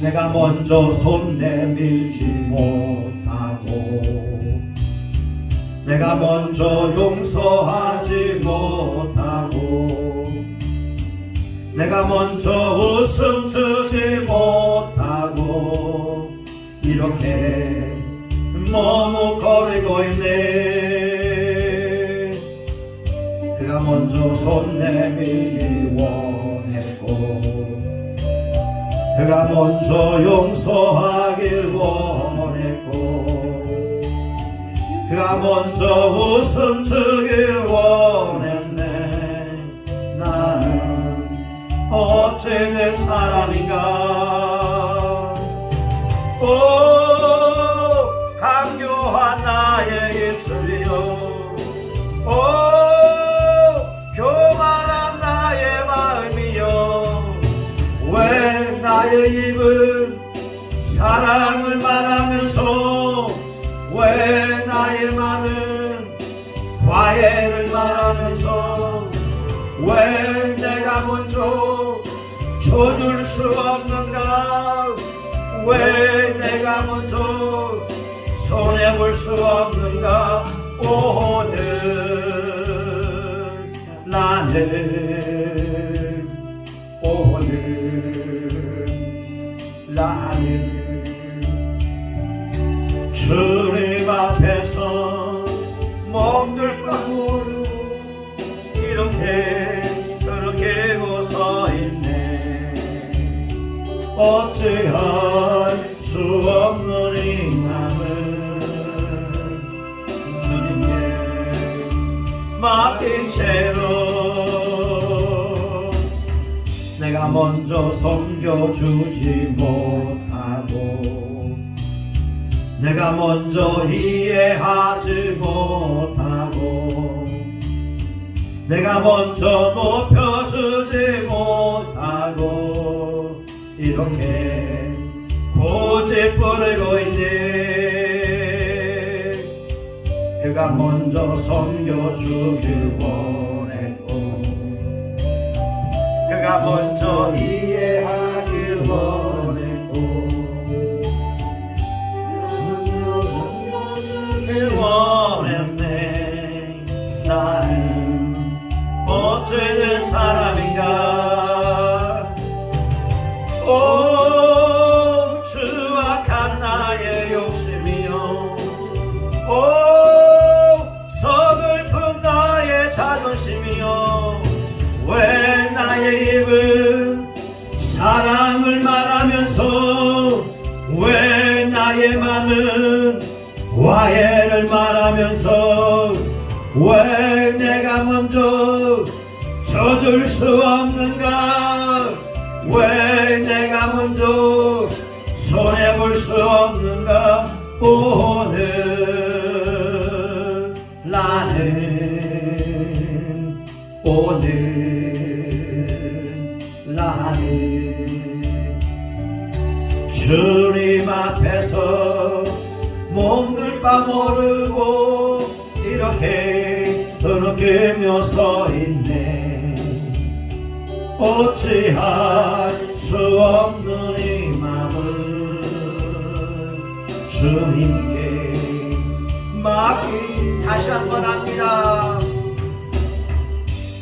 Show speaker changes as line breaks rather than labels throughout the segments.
내가 먼저 손 내밀지 못하고 내가 먼저 용서하지 못하고 내가 먼저 웃음 주지 못하고 이렇게 머뭇거리고 있네. 그가 먼저 손 내밀 그가 먼저 용서하길 원했고 그가 먼저 웃음 주길 원했네. 나는 어찌된 사람 나의 입은 사랑을 말하면서 왜 나의 마음은 화해를 말하면서 왜 내가 먼저 줘줄 수 없는가? 왜 내가 먼저 손해볼 수 없는가? 오늘 나는 오늘 나는 주님 앞에서 바 모르고 이렇게 그렇게 웃어 있네. 어찌할 수 없는 이 맘은 주님께 맡긴 채로 내가 먼저 섬겨주지 못하고 내가 먼저 이해하지 못하고 내가 먼저 높여주지 못하고 이렇게 고집 부리고 있네. 그가 먼저 섬겨주길 원했고 그가 먼저 이해하길 원 나의 입은 사랑을 말하면서 왜 나의 맘은 화해를 말하면서 왜 내가 먼저 져줄 수 없는가? 왜 내가 먼저 손해볼 수 없는가? 오늘 나는 오늘 주님 앞에서 몸둘 바 모르고 이렇게 흐느끼며 서 있네. 어찌할 수 없는 이 맘을 주님께 맡기 다시 한 번 합니다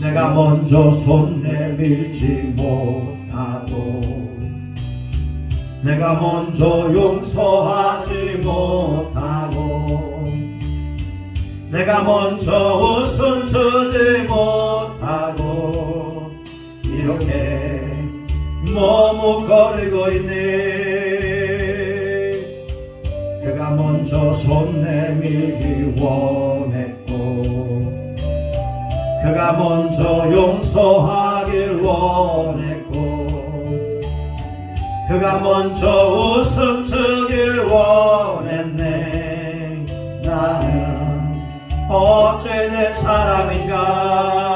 내가 먼저 손 내밀지 못하고 내가 먼저 용서하지 못하고 내가 먼저 웃음 주지 못하고 이렇게 머뭇거리고 있네. 그가 먼저 손 내밀기 원했고 그가 먼저 용서하길 원했고 그가 먼저 웃음 주길 원했네. 나는 어째된 사람인가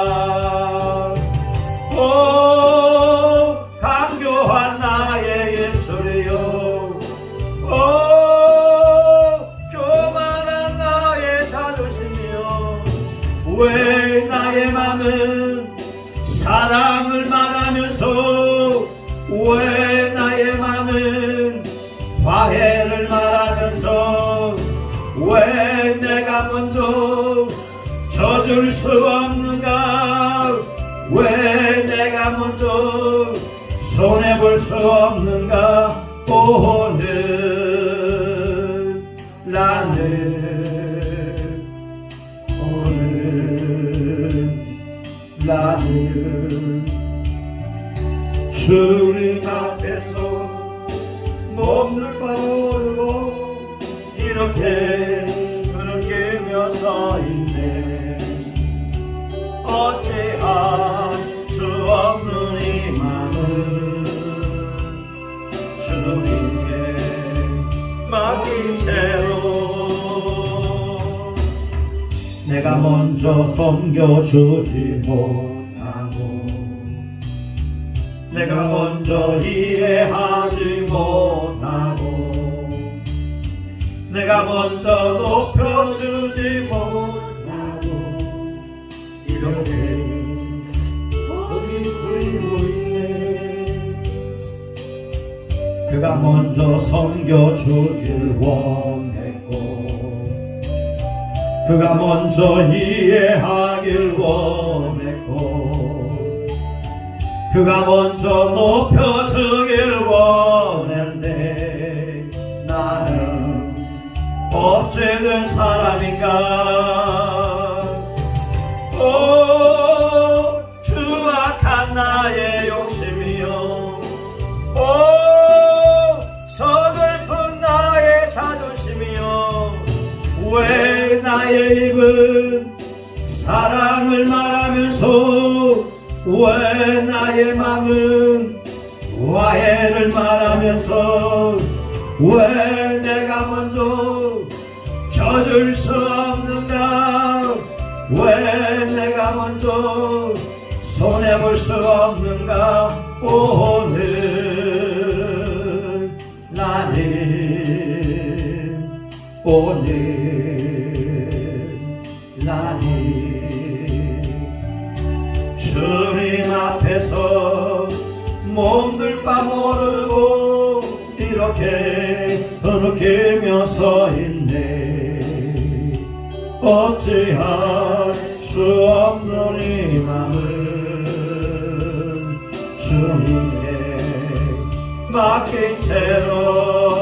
맘은 사랑을 말하면서 왜 나의 맘은 화해를 말하면서 왜 내가 먼저 젖을 수 없는가? 왜 내가 먼저 손해볼 수 없는가? 오늘 나는 주님 앞 먼저 섬겨주지 못하고 내가 먼저 이해하지 못하고 내가 먼저 높여주지 못하고 이렇게 거기 보이고 있네. 그가 먼저 섬겨주길 원했고 그가 먼저 이해하길 원했고 그가 먼저 높여주길 원했네. 나는 어찌된 사람인가 사랑을 말하면서 왜 나의 맘은 화해를 말하면서 왜 내가 먼저 져줄 수 없는가? 왜 내가 먼저 손해볼 수 없는가? 오늘 나는 오늘 앞에서 몸둘 바 모르고 이렇게 흐느끼며 서 있네. 어찌할 수 없는 이 마음 주님께 맡긴 채로